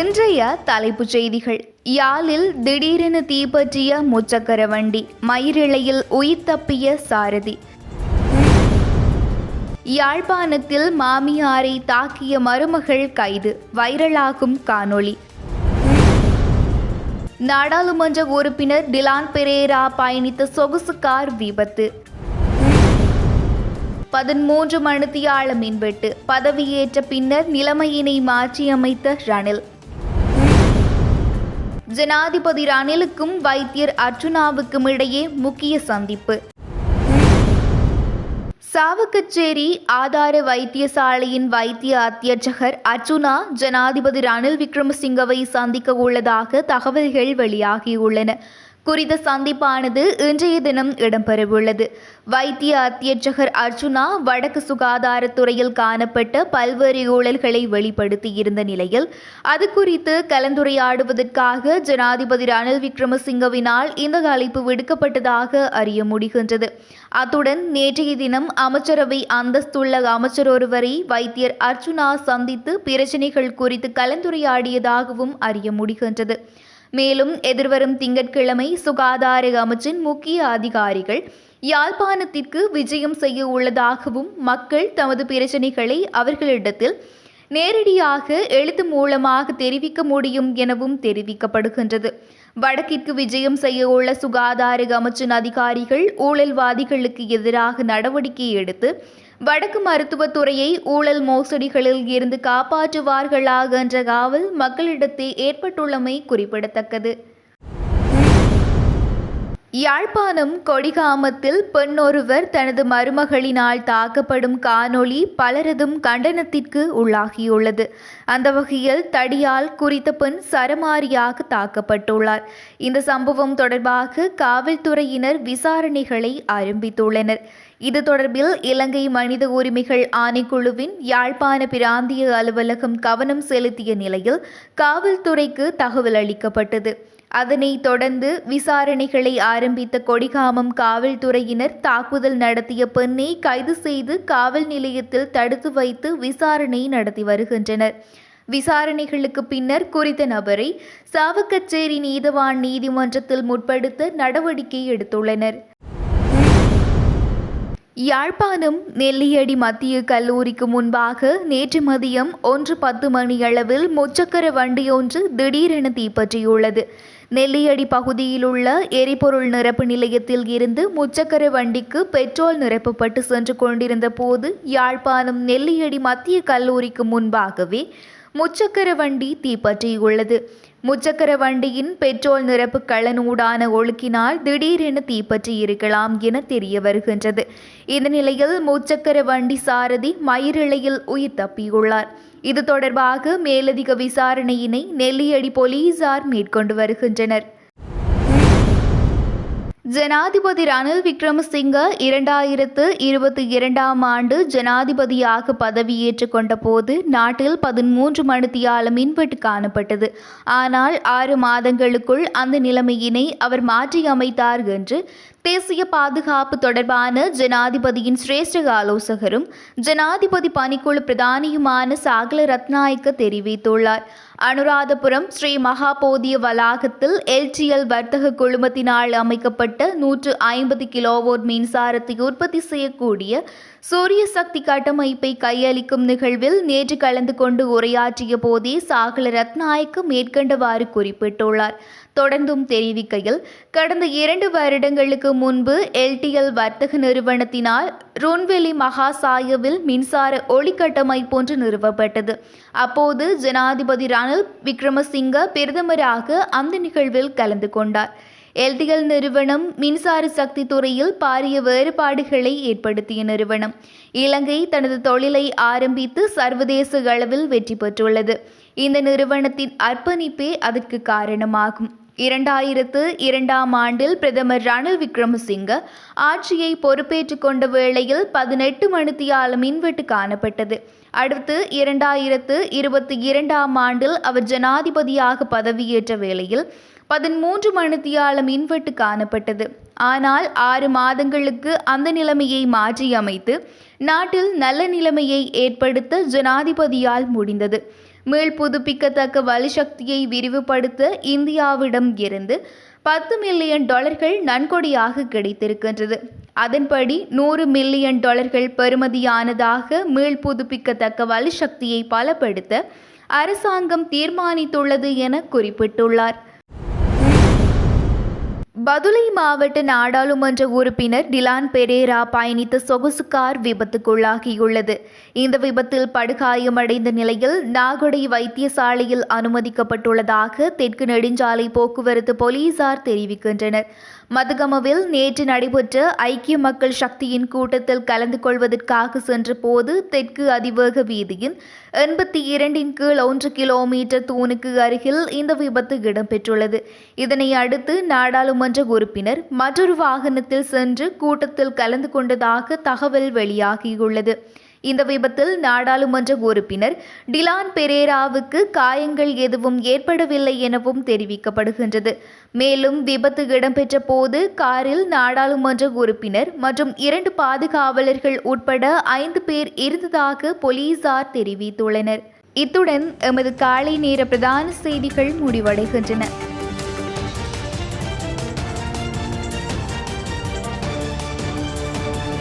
இன்றைய தலைப்புச் செய்திகள். யாழில் திடீரென தீப்பற்றிய முச்சக்கர வண்டி மயிரிழையில் உயிர் தப்பிய சாரதி. யாழ்ப்பாணத்தில் மாமியாரை தாக்கிய மருமகள் கைது வைரலாகும் காணொளி. நாடாளுமன்ற உறுப்பினர் டிலான் பெரேரா பயணித்த சொகுசு கார் விபத்து. பதிமூன்று மணித்தியாள மின்வெட்டு பதவியேற்ற பின்னர் நிலைமையினை மாற்றியமைத்த ரணில். ஜனாதிபதி ரணிலுக்கும் வைத்தியர் அர்ஜுனாவுக்கும் இடையே முக்கிய சந்திப்பு. சாவுக்கச்சேரி ஆதார வைத்தியசாலையின் வைத்திய அத்தியட்சகர் அர்ஜுனா ஜனாதிபதி ரணில் விக்ரமசிங்கவை சந்திக்க உள்ளதாக தகவல்கள் வெளியாகியுள்ளன. குறித்த சந்திப்பானது இன்றைய தினம் இடம்பெறவுள்ளது. வைத்திய அத்தியட்சகர் அர்ச்சுனா வடக்கு சுகாதாரத்துறையில் காணப்பட்ட பல்வேறு ஊழல்களை வெளிப்படுத்தியிருந்த நிலையில் அது குறித்து கலந்துரையாடுவதற்காக ஜனாதிபதி ரணில் விக்ரமசிங்கவினால் இந்த அழைப்பு விடுக்கப்பட்டதாக அறிய முடிகின்றது. அத்துடன் நேற்றைய தினம் அமைச்சரவை அந்தஸ்துள்ள அமைச்சர் ஒருவரை வைத்தியர் அர்ச்சுனா சந்தித்து பிரச்சினைகள் குறித்து கலந்துரையாடியதாகவும் அறிய முடிகின்றது. மேலும் எதிர்வரும் திங்கட்கிழமை சுகாதார அமைச்சின் முக்கிய அதிகாரிகள் யாழ்ப்பாணத்திற்கு விஜயம் செய்ய உள்ளதாகவும் மக்கள் தமது பிரச்சினைகளை அவர்களிடத்தில் நேரடியாக எழுத்து மூலமாக தெரிவிக்க முடியும் எனவும் தெரிவிக்கப்படுகின்றது. வடக்கிற்கு விஜயம் செய்ய உள்ள சுகாதார அமைச்சின் அதிகாரிகள் ஊழல்வாதிகளுக்கு எதிராக நடவடிக்கை எடுத்து வடக்கு மருத்துவத்துறையை ஊழல் மோசடிகளில் இருந்து காப்பாற்றுவார்களாக என்ற காவல் மக்களிடத்தே ஏற்பட்டுள்ளமை குறிப்பிடத்தக்கது. யாழ்ப்பாணம் கொடிகாமத்தில் பெண்ணொருவர் தனது மருமகளினால் தாக்கப்படும் காணொளி பலரதும் கண்டனத்திற்கு உள்ளாகியுள்ளது. அந்த வகையில் தடியால் குறித்த பெண் சரமாரியாக தாக்கப்பட்டுள்ளார். இந்த சம்பவம் தொடர்பாக காவல்துறையினர் விசாரணைகளை ஆரம்பித்துள்ளனர். இது தொடர்பில் இலங்கை மனித உரிமைகள் ஆணைக்குழுவின் யாழ்ப்பாண பிராந்திய அலுவலகம் கவனம் செலுத்திய நிலையில் காவல்துறைக்கு தகவல் அளிக்கப்பட்டது. அதனைத் தொடர்ந்து விசாரணைகளை ஆரம்பித்த கொடிகாமம் காவல்துறையினர் தாக்குதல் நடத்திய பெண்ணை கைது செய்து காவல் நிலையத்தில் தடுத்து வைத்து விசாரணை நடத்தி வருகின்றனர். விசாரணைகளுக்கு பின்னர் குறித்த நபரை சாவக்கச்சேரி நீதவான் நீதிமன்றத்தில் முற்படுத்த நடவடிக்கை எடுத்துள்ளனர். யாழ்ப்பாணம் நெல்லியடி மத்திய கல்லூரிக்கு முன்பாக நேற்று மதியம் ஒன்று பத்து மணியளவில் முச்சக்கர வண்டியொன்று திடீரென தீப்பற்றியுள்ளது. நெல்லியடி பகுதியில் உள்ள எரிபொருள் நிரப்பு நிலையத்தில் இருந்து முச்சக்கர வண்டிக்கு பெட்ரோல் நிரப்பப்பட்டு சென்று கொண்டிருந்த போது யாழ்ப்பாணம் நெல்லியடி மத்திய கல்லூரிக்கு முன்பாகவே முச்சக்கர வண்டி தீப்பற்றியுள்ளது. முச்சக்கர வண்டியின் பெட்ரோல் நிரப்பு கள்ளனூடான ஒழுக்கினால் திடீரென தீப்பற்றி இருக்கலாம் என தெரிய வருகின்றது. இந்த நிலையில் முச்சக்கர வண்டி சாரதி மயிரிழையில் உயிர் தப்பியுள்ளார். இது தொடர்பாக மேலதிக விசாரணையினை நெல்லியடி போலீசார் மேற்கொண்டு வருகின்றனர். ஜனாதிபதி ரணில் விக்ரமசிங்க இரண்டாயிரத்து இருபத்தி இரண்டாம் ஆண்டு ஜனாதிபதியாக பதவியேற்றுக் கொண்டபோது நாட்டில் பதிமூன்று மணித்தியால மின்வெட்டு காணப்பட்டது. ஆனால் ஆறு மாதங்களுக்குள் அந்த நிலைமையினை அவர் மாற்றியமைத்தார் என்று தேசிய பாதுகாப்பு தொடர்பான ஜனாதிபதியின் சிரேஷ்ட ஆலோசகரும் ஜனாதிபதி பணிக்குழு பிரதானியுமான சாகல ரத்நாயக்க தெரிவித்துள்ளார். அனுராதபுரம் ஸ்ரீ மகாபோதிய வளாகத்தில் எல்டிஎல் வர்த்தக குழுமத்தினால் அமைக்கப்பட்ட நூற்று ஐம்பது கிலோவோட் மின்சாரத்தை உற்பத்தி செய்யக்கூடிய சூரிய சக்தி கட்டமைப்பை கையளிக்கும் நிகழ்வில் நேற்று கலந்து கொண்டு உரையாற்றிய போதே சாகல ரத்நாயக்க மேற்கண்டவாறு குறிப்பிட்டுள்ளார். தொடர்ந்தும் தெரிவிக்கையில் கடந்த இரண்டு வருடங்களுக்கு முன்பு எல்டிஎல் வர்த்தக நிறுவனத்தினால் ருன்வெளி மகாசாயவில் மின்சார ஒளிக்கட்டமைப்பு ஒன்று நிறுவப்பட்டது. அப்போது ஜனாதிபதி ரணில் விக்ரமசிங்க பிரதமராக அந்த நிகழ்வில் கலந்து கொண்டார். எல்டிஎல் நிறுவனம் மின்சார சக்தி துறையில் பாரிய வேறுபாடுகளை ஏற்படுத்திய நிறுவனம். இலங்கை தனது தொழிலை ஆரம்பித்து சர்வதேச அளவில் வெற்றி பெற்றுள்ளது. இந்த நிறுவனத்தின் அர்ப்பணிப்பே அதற்கு காரணமாகும். இரண்டாயிரத்து இரண்டாம் ஆண்டில் பிரதமர் ரணில் விக்ரமசிங்க ஆட்சியை பொறுப்பேற்றுக் கொண்ட வேளையில் பதினெட்டு மணித்தியால மின்வெட்டு காணப்பட்டது. அடுத்து இரண்டாயிரத்து இருபத்தி இரண்டாம் ஆண்டில் அவர் ஜனாதிபதியாக பதவியேற்ற வேளையில் பதிமூன்று மணித்தியால மின்வெட்டு காணப்பட்டது. ஆனால் ஆறு மாதங்களுக்கு அந்த நிலைமையை மாற்றியமைத்து நாட்டில் நல்ல நிலைமையை ஏற்படுத்த ஜனாதிபதியால் முடிந்தது. மீள் புதுப்பிக்கத்தக்க வலுசக்தியை விரிவுபடுத்த இந்தியாவிடம் இருந்து பத்து மில்லியன் டாலர்கள் நன்கொடையாக கிடைத்திருக்கின்றது. அதன்படி நூறு மில்லியன் டாலர்கள் பெறுமதியானதாக மீள் புதுப்பிக்கத்தக்க வலுசக்தியை பலப்படுத்த அரசாங்கம் தீர்மானித்துள்ளது என குறிப்பிட்டுள்ளார். பதுளை மாவட்ட நாடாளுமன்ற உறுப்பினர் டிலான் பெரேரா பயணித்த சொகுசு கார் விபத்துக்குள்ளாகியுள்ளது. இந்த விபத்தில் படுகாயமடைந்த நிலையில் நாகொடை வைத்தியசாலையில் அனுமதிக்கப்பட்டுள்ளதாக தெற்கு நெடுஞ்சாலை போக்குவரத்து போலீசார் தெரிவிக்கின்றனர். மதுகமவில் நேற்று நடைபெற்ற ஐக்கிய மக்கள் சக்தியின் கூட்டத்தில் கலந்து கொள்வதற்காக சென்றபோது தெற்கு அதிவேக வீதியின் எண்பத்தி இரண்டின் கீழ் ஒன்று கிலோமீட்டர் தூணுக்கு அருகில் இந்த விபத்து இடம்பெற்றுள்ளது. இதனை அடுத்து நாடாளுமன்ற உறுப்பினர் மற்றொரு வாகனத்தில் சென்று கூட்டத்தில் கலந்து கொண்டதாக தகவல் வெளியாகியுள்ளது. இந்த விபத்தில் நாடாளுமன்ற உறுப்பினர் டிலான் பெரேராவுக்கு காயங்கள் எதுவும் ஏற்படவில்லை எனவும் தெரிவிக்கப்படுகின்றது. மேலும் விபத்து இடம்பெற்ற போது காரில் நாடாளுமன்ற உறுப்பினர் மற்றும் இரண்டு பாதுகாவலர்கள் உட்பட ஐந்து பேர் இருந்ததாக போலீசார் தெரிவித்துள்ளனர். இத்துடன் எமது காலை நேர பிரதான செய்திகள் முடிவடைகின்றன.